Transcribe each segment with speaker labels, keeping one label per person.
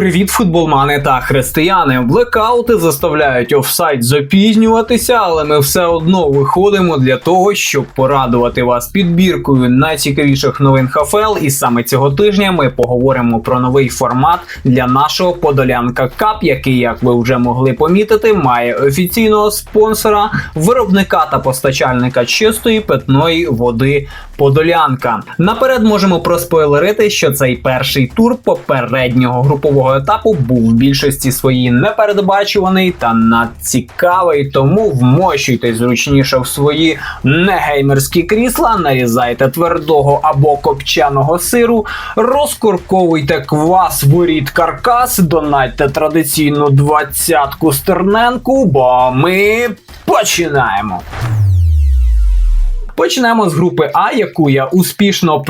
Speaker 1: Привіт, футболмани та християни. Блекаути заставляють офсайд запізнюватися, але ми все одно виходимо для того, щоб порадувати вас підбіркою найцікавіших новин ХФЛ. І саме цього тижня ми поговоримо про новий формат для нашого Подолянка Кап, який, як ви вже могли помітити, має офіційного спонсора, виробника та постачальника чистої питної води Подолянка. Наперед можемо проспойлерити, що цей перший тур попереднього групового етапу був в більшості своїй непередбачуваний та надцікавий. Тому вмощуйтесь зручніше в свої негеймерські крісла, нарізайте твердого або копченого сиру, розкорковуйте квас воріт каркас, донайте традиційну двадцятку стерненку, бо ми починаємо. Почнемо з групи А, яку я успішно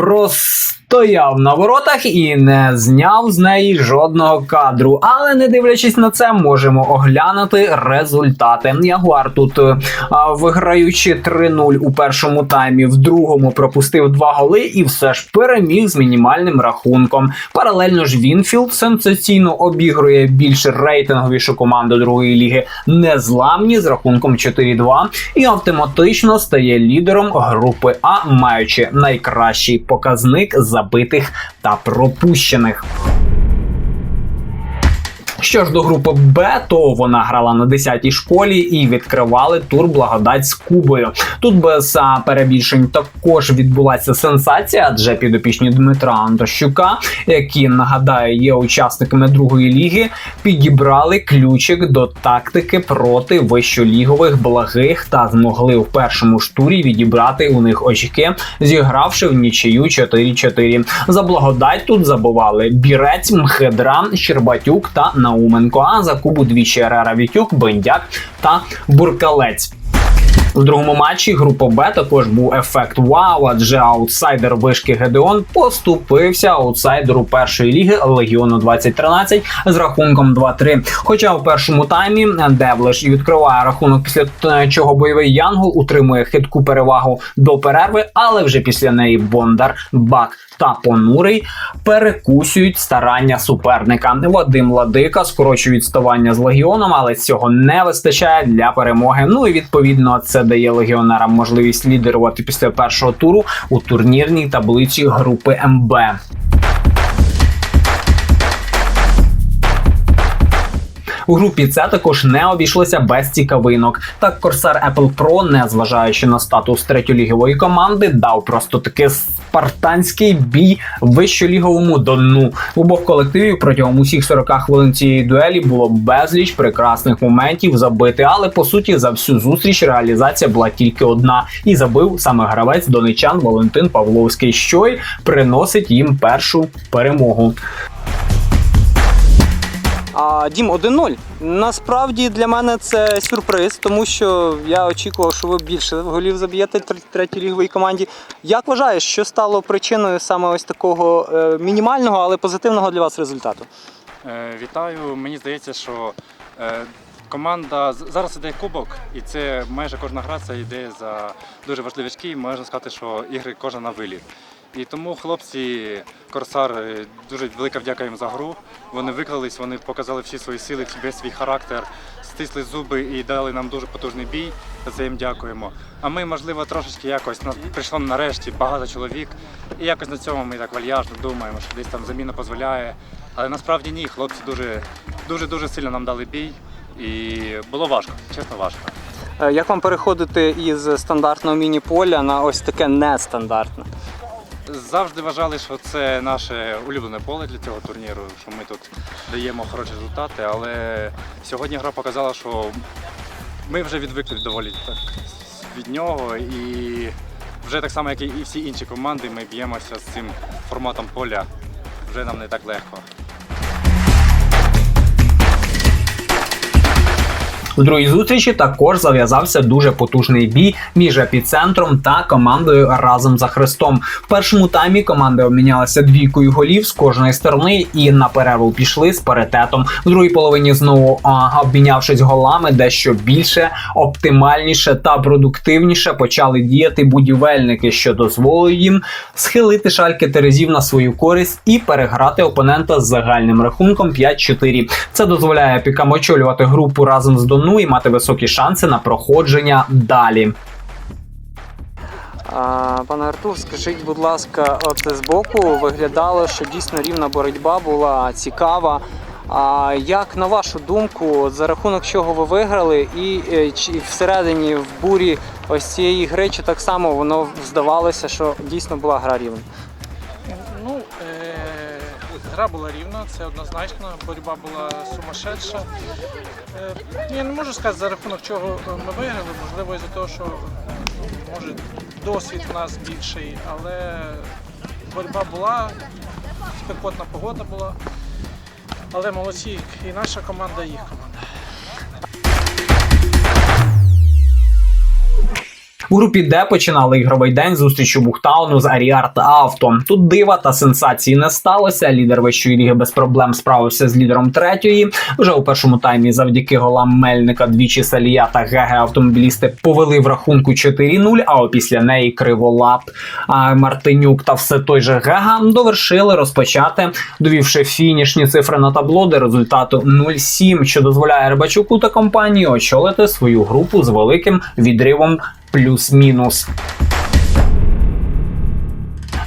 Speaker 1: простояв на воротах і не зняв з неї жодного кадру. Але не дивлячись на це, можемо оглянути результати. Ягуар тут, е, виграючи 3-0 у першому таймі, в другому пропустив два голи і все ж переміг з мінімальним рахунком. Паралельно ж Вінфілд сенсаційно обігрує більш рейтинговішу команду другої ліги незламні з рахунком 4-2 і автоматично стає лідером групи А, маючи найкращий показник забитих та пропущених. Що ж до групи Б, то вона грала на 10-й школі і відкривали тур благодать з Кубою. Тут без перебільшень також відбулася сенсація, адже підопічні Дмитра Антощука, які нагадаю є учасниками другої ліги, підібрали ключик до тактики проти вищолігових благих та змогли в першому ж турі відібрати у них очки, зігравши в нічию 4-4. За благодать тут забували Бірець, Мхедра, Щербатюк та Науменко. А за Кубу двічі Ерера Вітюк, Бендяк та Буркалець. У другому матчі групи Б також був ефект вау, адже аутсайдер вишки Гедеон поступився аутсайдеру першої ліги Легіону 2013 з рахунком 2-3. Хоча у першому таймі Девлеш і відкриває рахунок, після е, чого бойовий Янгол утримує хитку перевагу до перерви, але вже після неї Бондар, Бак та Понурий перекусюють старання суперника. Вадим Ладика скорочує відставання з легіоном, але цього не вистачає для перемоги. Ну і відповідно це дає легіонерам можливість лідерувати після першого туру у турнірній таблиці групи МБ. У групі С також не обійшлося без цікавинок. Так Корсар Apple Pro, не зважаючи на статус третьолігової команди, дав просто таки спартанський бій вищоліговому дону. Обох колективів протягом усіх 40 хвилин цієї дуелі було безліч прекрасних моментів забити, але по суті за всю зустріч реалізація була тільки одна, і забив саме гравець донечан Валентин Павловський, що й приносить їм першу перемогу.
Speaker 2: А Дім 1-0. Насправді для мене це сюрприз, тому що я очікував, що ви більше голів заб'єте третій ліговій команді. Як вважаєш, що стало причиною саме ось такого е, мінімального, але позитивного для вас результату?
Speaker 3: Е, Вітаю. Мені здається, що е, команда зараз іде кубок, і це майже кожна гра це йде за дуже важливі очки. Можна сказати, що ігри кожна на виліт. І тому хлопці, Корсар, е, дуже велика вдяка їм за гру. Вони виклались, вони показали всі свої сили, весь свій характер, стисли зуби і дали нам дуже потужний бій. За це їм дякуємо. А ми, можливо, трошечки якось на- прийшло нарешті багато чоловік. І якось на цьому ми так вальяжно думаємо, що десь там заміна дозволяє. Але насправді ні, хлопці дуже дуже дуже сильно нам дали бій. І було важко, чесно важко.
Speaker 2: Е, Як вам переходити із стандартного міні-поля на ось таке нестандартне?
Speaker 3: Завжди вважали, що це наше улюблене поле для цього турніру, що ми тут даємо хороші результати, але сьогодні гра показала, що ми вже відвикли доволі так від нього і вже так само, як і всі інші команди, ми б'ємося з цим форматом поля. Вже нам не так легко.
Speaker 1: У другій зустрічі також зав'язався дуже потужний бій між епіцентром та командою разом за Христом. В першому таймі команди обмінялися двійкою голів з кожної сторони і на перерву пішли з паритетом. В другій половині знову а, обмінявшись голами, дещо більше, оптимальніше та продуктивніше почали діяти будівельники, що дозволило їм схилити шальки терезів на свою користь і переграти опонента з загальним рахунком 5-4. Це дозволяє епікам очолювати групу разом з Дону і мати високі шанси на проходження далі.
Speaker 2: Пане Артур, скажіть, будь ласка, от збоку виглядало, що дійсно рівна боротьба була цікава. А як на вашу думку, за рахунок чого ви виграли, і е, чи всередині в бурі ось цієї гри, чи так само воно здавалося, що дійсно була гра рівна?
Speaker 4: Е, гра була рівна, це однозначно. Боротьба була сумасшедша. Е, я не можу сказати, за рахунок чого ми виграли. Можливо, із-за того, що е, може досвід в нас більший, але боротьба була, спекотна погода була. Але молодці, і наша команда, і їх.
Speaker 1: У групі Д починали ігровий день зустрічу Бухтауну з Аріарт Авто. Тут дива та сенсації не сталося. Лідер вищої ліги без проблем справився з лідером третьої. Вже у першому таймі завдяки голам Мельника двічі Салія та ГГ автомобілісти повели в рахунку 4-0, а опісля неї Криволап, Мартинюк та все той же Гега довершили розпочати, довівши фінішні цифри на табло до результату 0-7, що дозволяє Рибачуку та компанії очолити свою групу з великим відривом плюс-мінус.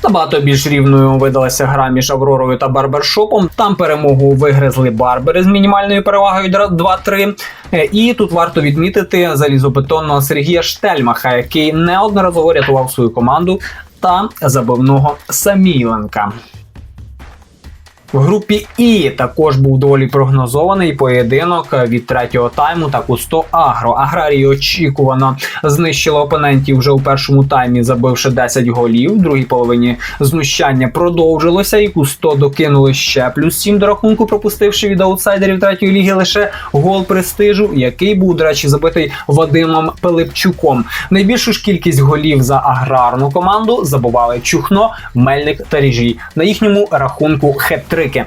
Speaker 1: Набагато більш рівною видалася гра між Авророю та Барбершопом. Там перемогу вигризли Барбери з мінімальною перевагою 2-3. Е, І тут варто відмітити залізобетонного Сергія Штельмаха, який неодноразово рятував свою команду та забивного Саміленка. В групі І також був доволі прогнозований поєдинок від третього тайму та Кусто Агро. Аграрії очікувано знищили опонентів вже у першому таймі, забивши 10 голів. В другій половині знущання продовжилося, і Кусто докинули ще плюс 7 до рахунку, пропустивши від аутсайдерів третьої ліги лише гол престижу, який був, до речі, забитий Вадимом Пилипчуком. Найбільшу ж кількість голів за аграрну команду забували Чухно, Мельник та Ріжій. На їхньому рахунку хет-трики.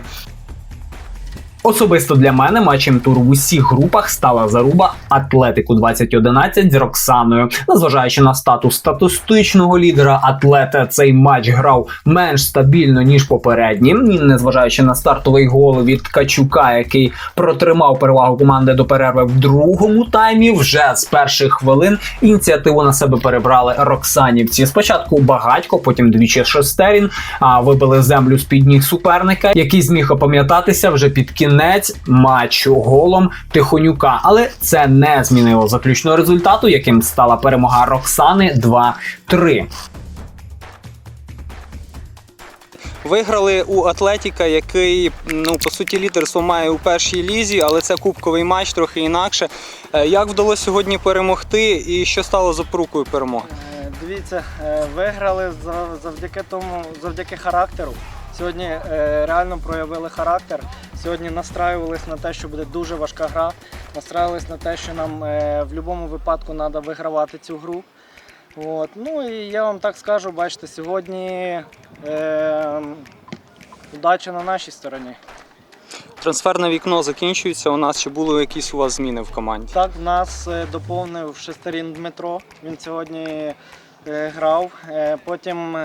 Speaker 1: Особисто для мене матчем туру в усіх групах стала заруба Атлетику 2011 з Роксаною. Незважаючи на статус статистичного лідера, атлета цей матч грав менш стабільно ніж попередні. І Незважаючи на стартовий гол від Ткачука, який протримав перевагу команди до перерви в другому таймі. Вже з перших хвилин ініціативу на себе перебрали Роксанівці. Спочатку багатько, потім двічі шестерін. А вибили землю з під ніг суперника, який зміг опам'ятатися вже під кінець матчу голом Тихонюка. Але це не змінило заключного результату, яким стала перемога Роксани 2-3.
Speaker 2: Виграли у Атлетіка, який ну по суті лідерство має у першій лізі, але це кубковий матч трохи інакше. Е, Як вдалося сьогодні перемогти, і що стало запорукою перемоги?
Speaker 5: Е, Дивіться, е, виграли завдяки тому, завдяки характеру. Сьогодні реально проявили характер. Сьогодні настраювались на те, що буде дуже важка гра. Настраювались на те, що нам е, в будь-якому випадку треба вигравати цю гру. От. Ну і я вам так скажу, бачите, сьогодні е, удача на нашій стороні.
Speaker 2: Трансферне вікно закінчується. У нас чи були якісь у вас зміни в команді?
Speaker 5: Так, в нас е, доповнив Шестерін Дмитро. Він сьогодні е, грав. Потім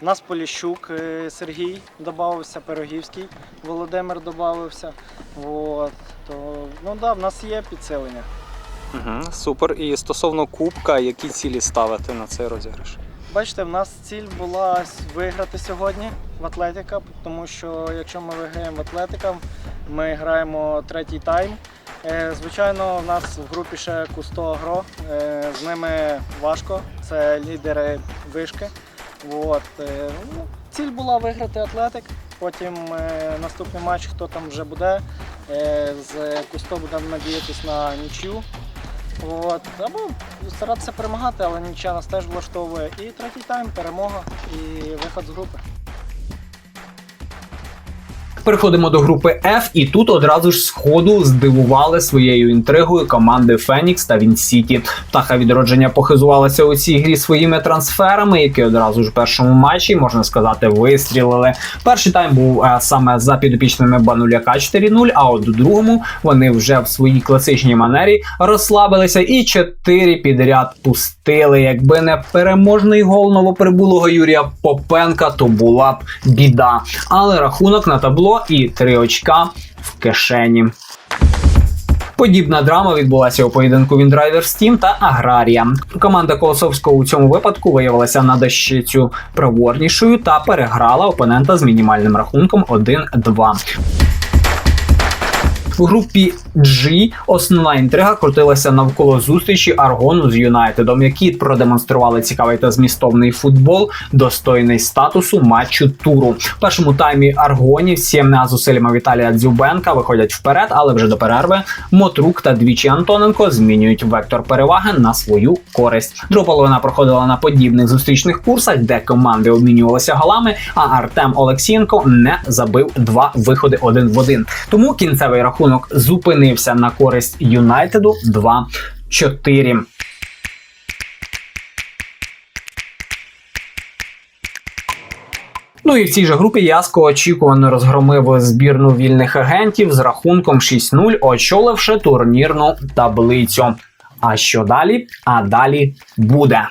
Speaker 5: в нас Поліщук е, Сергій додався, Пирогівський Володимир додався. От. То, ну да, в нас є підсилення.
Speaker 2: Угу, супер. І стосовно кубка, які цілі ставити на цей розіграш?
Speaker 5: Бачите, в нас ціль була виграти сьогодні в Атлетика, тому що якщо ми виграємо в Атлетика, ми граємо третій тайм. Е, Звичайно, в нас в групі ще Кусто Агро. Е, З ними важко. Це лідери вишки. От. е, ну, Ціль була виграти Атлетик. Потім е, наступний матч, хто там вже буде. Е, З Кусто будемо надіятися на нічю. От. Або старатися перемагати, але нічого нас теж влаштовує. І третій тайм, перемога і виход з групи.
Speaker 1: Переходимо до групи F, і тут одразу ж сходу здивували своєю інтригою команди Фенікс та Вінсіті. Птаха відродження похизувалася у цій грі своїми трансферами, які одразу ж в першому матчі, можна сказати, вистрілили. Перший тайм був е, саме за підопічними Бануляка 4-0, а от у другому вони вже в своїй класичній манері розслабилися і 4 підряд пустили. Якби не переможний гол новоприбулого Юрія Попенка, то була б біда. Але рахунок на табло і три очка в кишені. Подібна драма відбулася у поєдинку Віндрайвер Тім та Аграрія. Команда Колосовського у цьому випадку виявилася на дощицю проворнішою та переграла опонента з мінімальним рахунком 1-2. В групі G основна інтрига крутилася навколо зустрічі Аргону з Юнайтедом, які продемонстрували цікавий та змістовний футбол, достойний статусу матчу туру. В першому таймі аргонівці з зусиллями Віталія Дзюбенка виходять вперед, але вже до перерви Мотрук та двічі Антоненко змінюють вектор переваги на свою користь. Друга половина проходила на подібних зустрічних курсах, де команди обмінювалися голами. А Артем Олексієнко не забив два виходи один в один. Тому кінцевий рахунок зупинився на користь Юнайтеду 2-4. Ну і в цій же групі Яско очікувано розгромив збірну вільних агентів з рахунком 6-0, очоливши турнірну таблицю. А що далі? А далі буде.